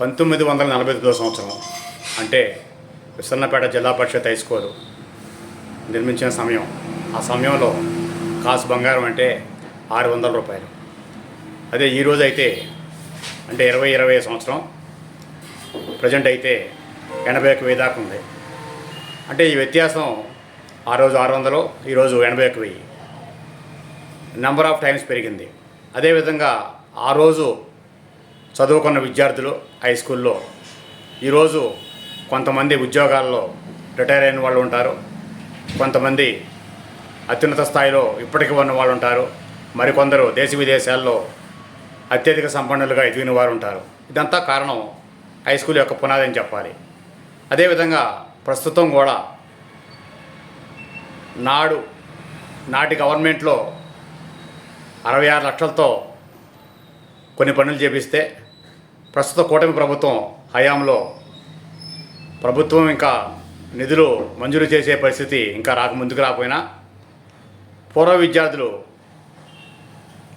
పంతొమ్మిది వందల నలభై తొమ్మిదో సంవత్సరం అంటే విసన్నపేట జిల్లా పరిషత్ హై స్కూల్ నిర్మించిన సమయం. ఆ సమయంలో కాసు బంగారం అంటే ఆరు వందల రూపాయలు. అదే ఈరోజు అయితే అంటే ఇరవై ఇరవై సంవత్సరం. ప్రజెంట్ అయితే ఎనభై ఒక వెయ్యి దాకా ఉంది. అంటే ఈ వ్యత్యాసం ఆ రోజు ఆరు వందలు ఈరోజు ఎనభై ఒక వెయ్యి. నెంబర్ ఆఫ్ టైమ్స్ పెరిగింది. అదేవిధంగా ఆ రోజు చదువుకున్న విద్యార్థులు హై స్కూల్లో ఈరోజు కొంతమంది ఉద్యోగాల్లో రిటైర్ అయిన వాళ్ళు ఉంటారు. కొంతమంది అత్యున్నత స్థాయిలో ఇప్పటికీ ఉన్న వాళ్ళు ఉంటారు. మరికొందరు దేశ విదేశాల్లో అత్యధిక సంపన్నులుగా ఎదిగిన వారు ఉంటారు. ఇదంతా కారణం హై స్కూల్ యొక్క పునాది అని చెప్పాలి. అదేవిధంగా ప్రస్తుతం కూడా నాడు నాటి గవర్నమెంట్లో అరవై ఆరు లక్షలతో కొన్ని పనులు చేపిస్తే ప్రస్తుత కూటమి ప్రభుత్వం హయాంలో ప్రభుత్వం ఇంకా నిధులు మంజూరు చేసే పరిస్థితి ఇంకా రాక ముందుకు రాకపోయినా పూర్వ విద్యార్థులు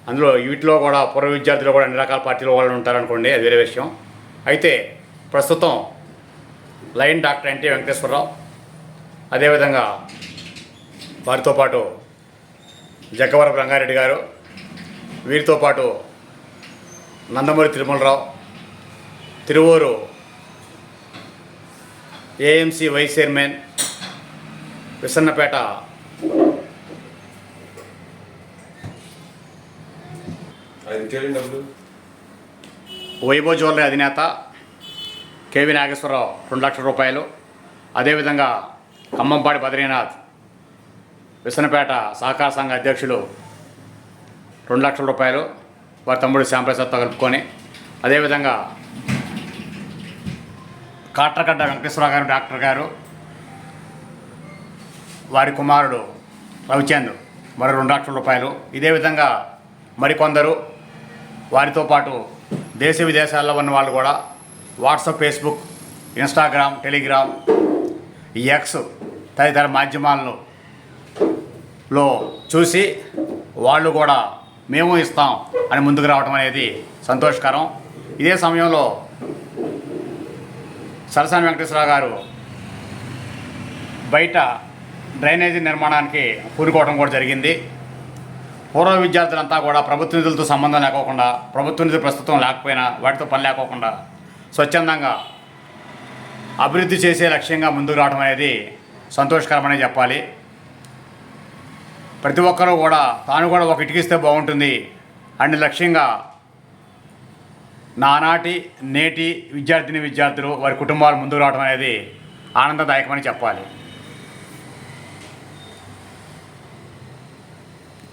అందులో వీటిలో కూడా పూర్వ విద్యార్థులు కూడా అన్ని రకాల పార్టీలో వాళ్ళు ఉంటారనుకోండి అది వేరే విషయం. అయితే ప్రస్తుతం లైన్ డాక్టర్ ఎన్టీ వెంకటేశ్వరరావు అదేవిధంగా వారితో పాటు జగ్గవరపు రంగారెడ్డి గారు వీరితో పాటు Nandamuri Tirumala Rao Tiruvuru. AMC vice chairman Vissannapeta Vaibhav jewellery అధినేత కేవి నాగేశ్వరరావు రెండు లక్షల రూపాయలు. అదేవిధంగా ఖమ్మంపాడి బద్రీనాథ్ విసనపేట సహకార సంఘ అధ్యక్షులు రెండు లక్షల రూపాయలు. వారి తమ్ముడు శ్యాంప్రసాద్తో కలుపుకొని. అదేవిధంగా కాట్రగడ్డ వెంకటేశ్వరరావు గారు డాక్టర్ గారు వారి కుమారుడు రవిచంద్ మరో రెండు లక్షల రూపాయలు. ఇదే విధంగా మరికొందరు వారితో పాటు దేశ విదేశాల్లో ఉన్న వాళ్ళు కూడా WhatsApp Facebook Instagram Telegram X తదితర మాధ్యమాలను లో చూసి వాళ్ళు కూడా మేము ఇస్తాం అని ముందుకు రావడం అనేది సంతోషకరం. ఇదే సమయంలో సరసాని వెంకటేశ్వరరావు గారు బయట డ్రైనేజీ నిర్మాణానికి పూనుకోవడం కూడా జరిగింది. పూర్వ విద్యార్థులంతా కూడా ప్రభుత్వ నిధులతో సంబంధం లేకోకుండా ప్రభుత్వ నిధులు ప్రస్తుతం లేకపోయినా వాటితో పని లేకోకుండా స్వచ్ఛందంగా అభివృద్ధి చేసే లక్ష్యంగా ముందుకు రావడం అనేది సంతోషకరమనే చెప్పాలి. ప్రతి ఒక్కరూ కూడా తాను కూడా ఒక ఇటుకిస్తే బాగుంటుంది అనే లక్ష్యంగా నానాటి నేటి విద్యార్థిని విద్యార్థులు వారి కుటుంబాలు ముందుకు రావడం అనేది ఆనందదాయకమని చెప్పాలి.